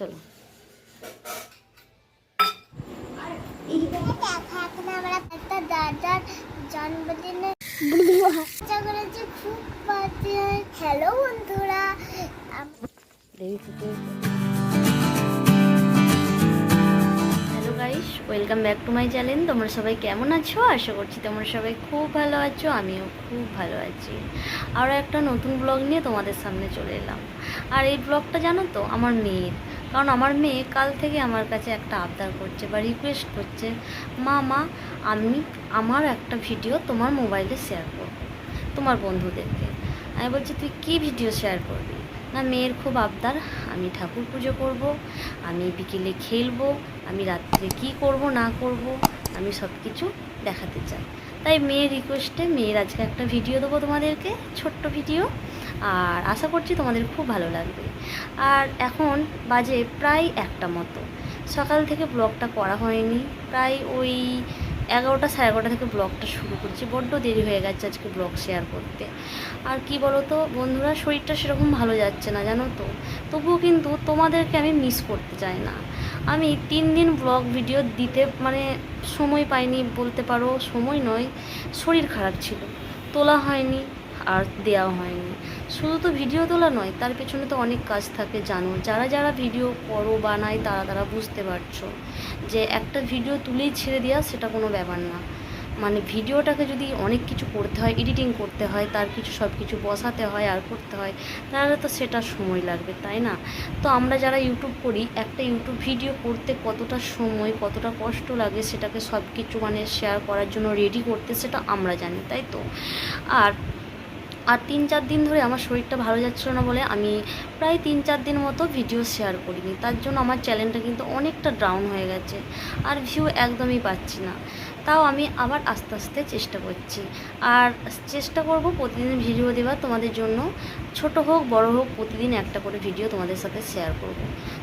চলো। জন্মদিনে খুব হ্যালো বন্ধুরা hello guys welcome back to my channel তোমরা সবাই কেমন আছো? আশা করছি তোমরা সবাই খুব ভালো আছো আমিও খুব ভালো আছি। আরও একটা নতুন ব্লগ নিয়ে তোমাদের সামনে চলে এলাম। আর এই ব্লগটা জানো তো আমার মেয়ের। কারণ আমার মেয়ে কাল থেকে আমার কাছে একটা আবদার করছে বা রিকোয়েস্ট করছে মা মা আমি আমার একটা ভিডিও তোমার মোবাইলে শেয়ার করব, তোমার বন্ধুদেরকে। আমি বলছি, তুই কী ভিডিও শেয়ার করবি? না, মেয়ের খুব আবদার, আমি ঠাকুর পুজো করব, আমি বিকেলে খেলব, আমি রাত্রে কি করব, না করব, আমি সব কিছু দেখাতে চাই। তাই মেয়ের রিকোয়েস্টে মেয়ের আজকে একটা ভিডিও দেবো তোমাদেরকে, ছোট্ট ভিডিও আর আশা করছি তোমাদের খুব ভালো লাগবে। আর এখন বাজে প্রায় একটা মতো। সকাল থেকে ব্লগটা করা হয়নি। প্রায় ওই এগারোটা সাড়ে এগারোটা থেকে ব্লগটা শুরু করছি। বড্ড দেরি হয়ে গেছে আজকে ব্লগ শেয়ার করতে। আর কি বলো তো বন্ধুরা, শরীরটা সেরকম ভালো যাচ্ছে না, জানো তো। তবুও কিন্তু তোমাদেরকে আমি মিস করতে চাই না। আমি তিন দিন ব্লগ ভিডিও দিতে মানে সময় পাইনি, বলতে পারো সময় নয়, শরীর খারাপ ছিল। তোলা হয়নি আর দেওয়া হয়নি। শুধু তো ভিডিও তোলা নয়, তার পেছনে তো অনেক কাজ থাকে, জানো। যারা যারা ভিডিও করো, বানায়, তারা তারা বুঝতে পারছ যে একটা ভিডিও তুলেই ছেড়ে দেওয়া সেটা কোনো ব্যাপার না। মানে ভিডিওটাকে যদি অনেক কিছু করতে হয় এডিটিং করতে হয়, তার কিছু সব কিছু বসাতে হয় আর করতে হয়, তাহলে তো সেটা সময় লাগবে, তাই না? তো আমরা যারা ইউটিউব করি, একটা ইউটিউব ভিডিও করতে কতটা সময়, কতটা কষ্ট লাগে সেটাকে সব কিছু মানে শেয়ার করার জন্য রেডি করতে, সেটা আমরা জানি, তাই তো? আর আর তিন চার দিন ধরে আমার শরীরটা ভালো যাচ্ছিল না বলে আমি প্রায় তিন চার দিন মতো ভিডিও শেয়ার করিনি। তার জন্য আমার চ্যানেলটা কিন্তু অনেকটা ডাউন হয়ে গেছে আর ভিউ একদমই পাচ্ছি না। তাও আমি আবার আস্তে আস্তে চেষ্টা করছি। আর চেষ্টা করব প্রতিদিন ভিডিও দেওয়ার তোমাদের জন্য। ছোট হোক, বড় হোক, প্রতিদিন একটা করে ভিডিও তোমাদের সাথে শেয়ার করব।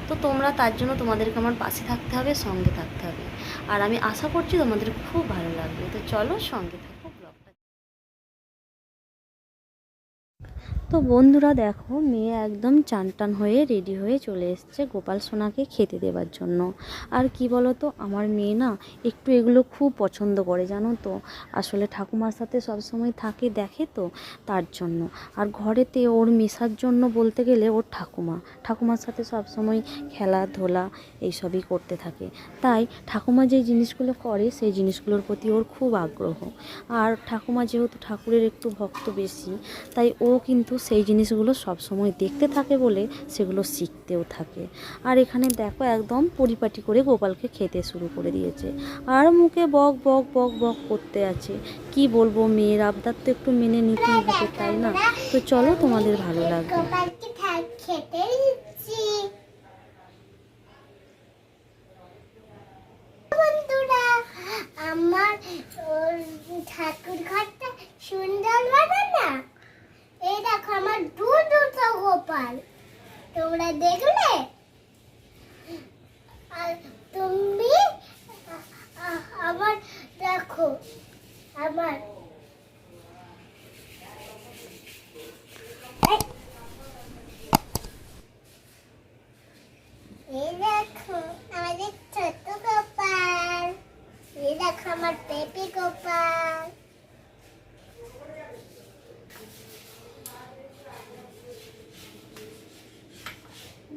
তো তোমরা তার জন্য তোমাদেরকে আমার পাশে থাকতে হবে, সঙ্গে থাকতে হবে। আর আমি আশা করছি তোমাদের খুব ভালো লাগবে। তো চলো সঙ্গে থাকো তো বন্ধুরা দেখো, মেয়ে একদম চান টান হয়ে রেডি হয়ে চলে এসছে গোপাল সোনাকে খেতে দেওয়ার জন্য। আর কি বলো তো আমার মেয়ে না একটু এগুলো খুব পছন্দ করে, জানো তো। আসলে ঠাকুমার সাথে সব সময় থাকে, দেখে তো তার জন্য। আর ঘরেতে ওর মেশার জন্য বলতে গেলে ওর ঠাকুমা। ঠাকুমার সাথে সব সময় খেলাধুলা এইসবই করতে থাকে। তাই ঠাকুমা যে জিনিসগুলো করে, সেই জিনিসগুলোর প্রতি ওর খুব আগ্রহ। আর ঠাকুমা যেহেতু ঠাকুরের একটু ভক্ত বেশি, তাই ও কিন্তু সেই জিনিসগুলো সব সময় দেখতে থাকে বলে সেগুলো শিখতেও থাকে। আর এখানে দেখো একদম পরিপাটি করে গোপালকে খেতে শুরু করে দিয়েছে। আর মুখে বক বক বক বক করতে আছে। কি বলব, মেয়ের আবদার তো একটু মেনে নিতেই হবে, তাই না? তো চলো তোমাদের ভালো লাগবে। আমার ঠাকুর ঘরটা সুন্দর বানা না এই দেখো আমার দু দুটো গোপাল তোমরা দেখলে? আর তুমি আমার দেখো আমার দেখো আমাদের ছোট গোপাল। দেখো আমার বেবি গোপাল।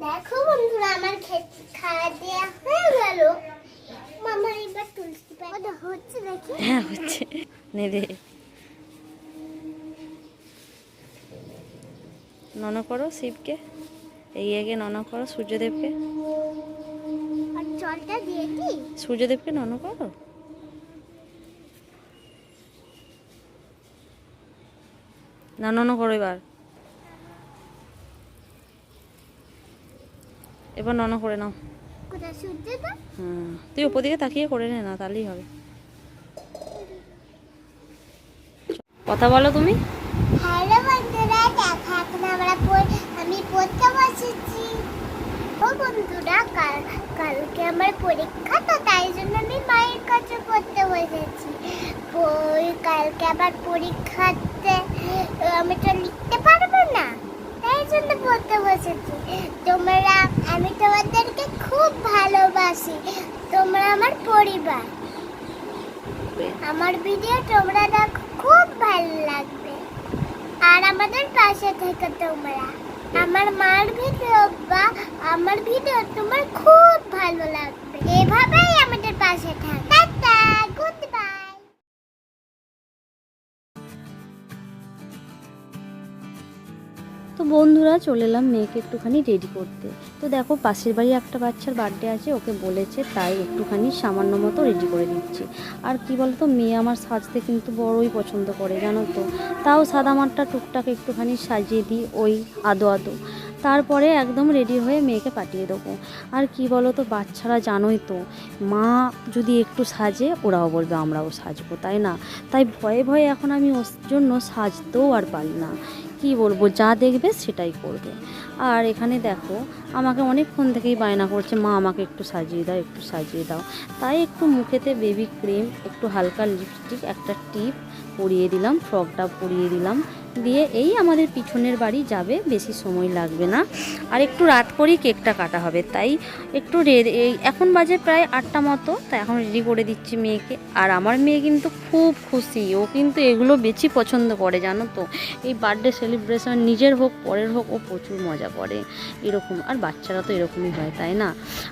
দেখো বন্ধুরা আমার খেতে খাওয়া দেওয়া হয়ে গেল। মামা এবার তুলসী পাতা। হচ্ছে দেখি হ্যাঁ হচ্ছে। নে দে। নন করো শিবকে। এই আগে নন করো সূর্যদেবকে। আর জলটা দিয়ে কি? সূর্যদেবকে নন করো। না নন করো এবার। এবার নন করে নাও। হুম। তুই ওপর দিকে তাকিয়ে করে নে না তাহলেই হবে। কথা বলো তুমি। হ্যালো বন্ধুরা দেখো এখন আমরা আমি পড়তে বসেছি। ও বন্ধুরা কাল কালকে আমার পরীক্ষা তো তাই জন্য আমি মায়ের কাছে পড়তে বসেছি। ওই কালকে আবার পরীক্ষাতে আমি তো লিখতে পারব না তাই জন্য পড়তে বসেছি তোমরা আমি তোমাদেরকে তোমরা আমার পরিবার। আমার ভিডিও তোমরা দেখো, খুব ভালো লাগবে। আর আমাদের পাশে থেকে তোমরা। আমার মার ভিডিও বা আমার ভিডিও তোমার খুব ভালো লাগবে। এভাবেই আমাদের পাশে থাক। টাটা, গুড তো বন্ধুরা, চলে এলাম মেয়েকে একটুখানি রেডি করতে। তো দেখো, পাশের বাড়ি একটা বাচ্চার বার্থডে আছে, ওকে বলেছে, তাই একটুখানি সামান্য মতো রেডি করে দিচ্ছি। আর কি বলতো, মেয়ে আমার সাজতে কিন্তু বড়ই পছন্দ করে, জানো তো। তাও সাদা মাঠটা টুকটাক একটুখানি সাজিয়ে দিই, ওই আদো আদো। তারপরে একদম রেডি হয়ে মেয়েকে পাঠিয়ে দেবো। আর কি বলো তো বাচ্চারা জানোই তো, মা যদি একটু সাজে, ওরাও বলবে, আমরাও সাজবো, তাই না? তাই ভয়ে ভয়ে এখন আমি ওর জন্য সাজতেও আর পারি না। কি বলব, যা দেখবে সেটাই করবে। আর এখানে দেখো, আমাকে অনেকক্ষণ থেকেই বায়না করছে, মা, আমাকে একটু সাজিয়ে দাও, একটু সাজিয়ে দাও। তাই একটু মুখেতে বেবি ক্রিম একটু হালকা লিপস্টিক একটা টিপ পরিয়ে দিলাম ফ্রকটা পরিয়ে দিলাম। দিয়ে এই আমাদের পিছনের বাড়ি যাবে, বেশি সময় লাগবে না। আর একটু রাত করেই কেকটা কাটা হবে, তাই একটু এখন বাজে প্রায় আটটা মতো, তাই এখন রেডি করে দিচ্ছি মেয়েকে। আর আমার মেয়ে কিন্তু খুব খুশি, ও কিন্তু এগুলো বেশি পছন্দ করে, জানো তো। এই বার্থডে সেলিব্রেশন নিজের হোক, পরের হোক, ও প্রচুর মজা করে। এরকম, আর বাচ্চারা তো এরকমই হয়, তাই না?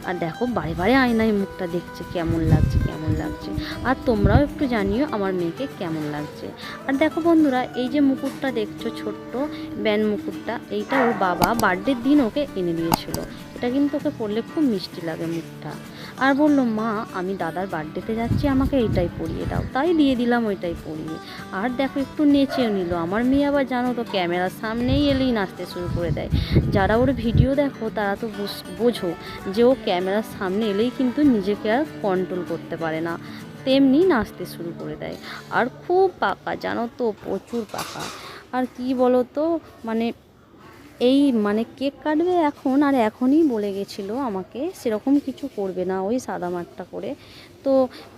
আর দেখো, বারে বারে আয়নায় মুখটা দেখছে, কেমন লাগছে। কেমন লাগছে? আর তোমরাও একটু জানিও আমার মেয়েকে কেমন লাগছে। আর দেখো বন্ধুরা, এই যে মুকুটটা দেখছ ছোট্ট, ব্যান মুকুটটা, এইটা ওর বাবা বার্থডের দিন ওকে এনে দিয়েছিল। এটা কিন্তু ওকে পরলে খুব মিষ্টি লাগে মুখটা। আর বলল, মা, আমি দাদার বার্থডেতে যাচ্ছি, আমাকে এইটাই পরিয়ে দাও। তাই দিয়ে দিলাম ওইটাই পরিয়ে। আর দেখো, একটু নেচেও নিল। আমার মেয়ে আবার জানো তো, ক্যামেরার সামনেই এলেই নাচতে শুরু করে দেয়। যারা ওর ভিডিও দেখো, তারা তো বুঝ- যে ও ক্যামেরার সামনে এলেই কিন্তু নিজেকে আর কন্ট্রোল করতে পারে না। তেমনি নাচতে শুরু করে দেয়। আর খুব পাকা, জানো তো, প্রচুর পাকা। আর কি বলো তো মানে এই মানে কেক কাটবে এখন আর এখনই বলে গেছিল আমাকে সেরকম কিছু করবে না ওই সাদা মাঠটা করে। তো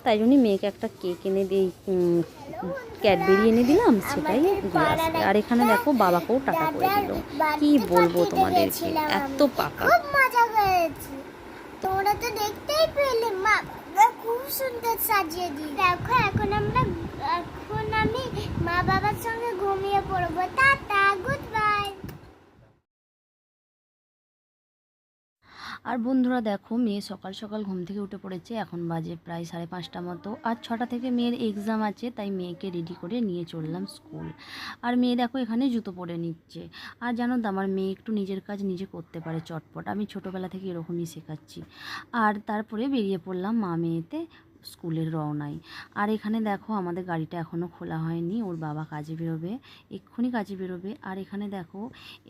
তাই জন্যই মেয়েকে একটা কেক এনে দিই ক্যাডবেরি এনে দিলাম সেটাই আর এখানে দেখো বাবাকেও টাকা করে দিল। কি বলব তোমাদেরকে? এত পাকা। খুব মজা করেছি। তোমরা তো দেখতেই পেলে। মা খুব সুন্দর সাজিয়ে দিই দেখো এখন আমরা এখন আমি মা বাবার সঙ্গে ঘুমিয়ে পড়ব। টাটা আর বন্ধুরা দেখো, মেয়ে সকাল সকাল ঘুম থেকে উঠে পড়েছে। এখন বাজে প্রায় সাড়ে পাঁচটা মতো। আর ছটা থেকে মেয়ের এক্সাম আছে, তাই মেয়েকে রেডি করে নিয়ে চললাম স্কুল আর মেয়ে দেখো এখানে জুতো পরে নিচ্ছে। আর জানো তো, আমার মেয়ে একটু নিজের কাজ নিজে করতে পারে চটপট। আমি ছোটোবেলা থেকে এরকমই শেখাচ্ছি। আর তারপরে বেরিয়ে পড়লাম মা মেয়েতে। স্কুলের রওনায়। আর এখানে দেখো আমাদের গাড়িটা এখনও খোলা হয়নি, ওর বাবা কাজে বেরোবে, এক্ষুনি কাজে বেরোবে। আর এখানে দেখো,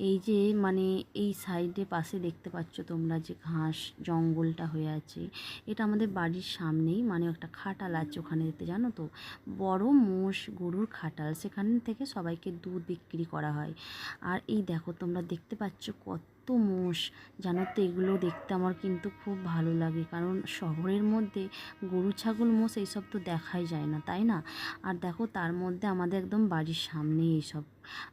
এই যে মানে এই সাইডে পাশে দেখতে পাচ্ছ তোমরা যে ঘাস জঙ্গলটা হয়ে আছে। এটা আমাদের বাড়ির সামনেই মানে একটা খাটাল আছে ওখানে যেতে, জানো তো? বড় মোষ গরুর খাটাল, সেখান থেকে সবাইকে দুধ বিক্রি করা হয়। আর এই দেখো, তোমরা দেখতে পাচ্ছ কত মোষ, জানো তো এগুলো দেখতে আমার কিন্তু খুব ভালো লাগে। কারণ শহরের মধ্যে গরু, ছাগল, মোষ এইসব তো দেখাই যায় না, তাই না? আর দেখো তার মধ্যে আমাদের একদম বাড়ির সামনেই এইসব।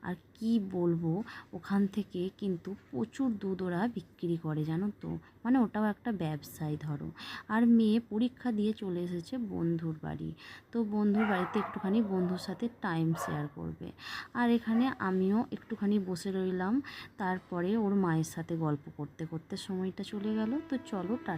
আর কি বলব, ওখান থেকে কিন্তু প্রচুর দুধ ওরা বিক্রি করে, জানো তো? মানে ওটাও একটা ব্যবসায় ধরো। আর মেয়ে পরীক্ষা দিয়ে চলে এসেছে বন্ধুর বাড়ি। তো বন্ধুর বাড়িতে একটুখানি বন্ধুর সাথে টাইম শেয়ার করবে। আর এখানে আমিও একটুখানি বসে রইলাম। তারপরে ওর মায়ের সাথে গল্প করতে করতে সময়টা চলে গেল। তো চলো, টাটা।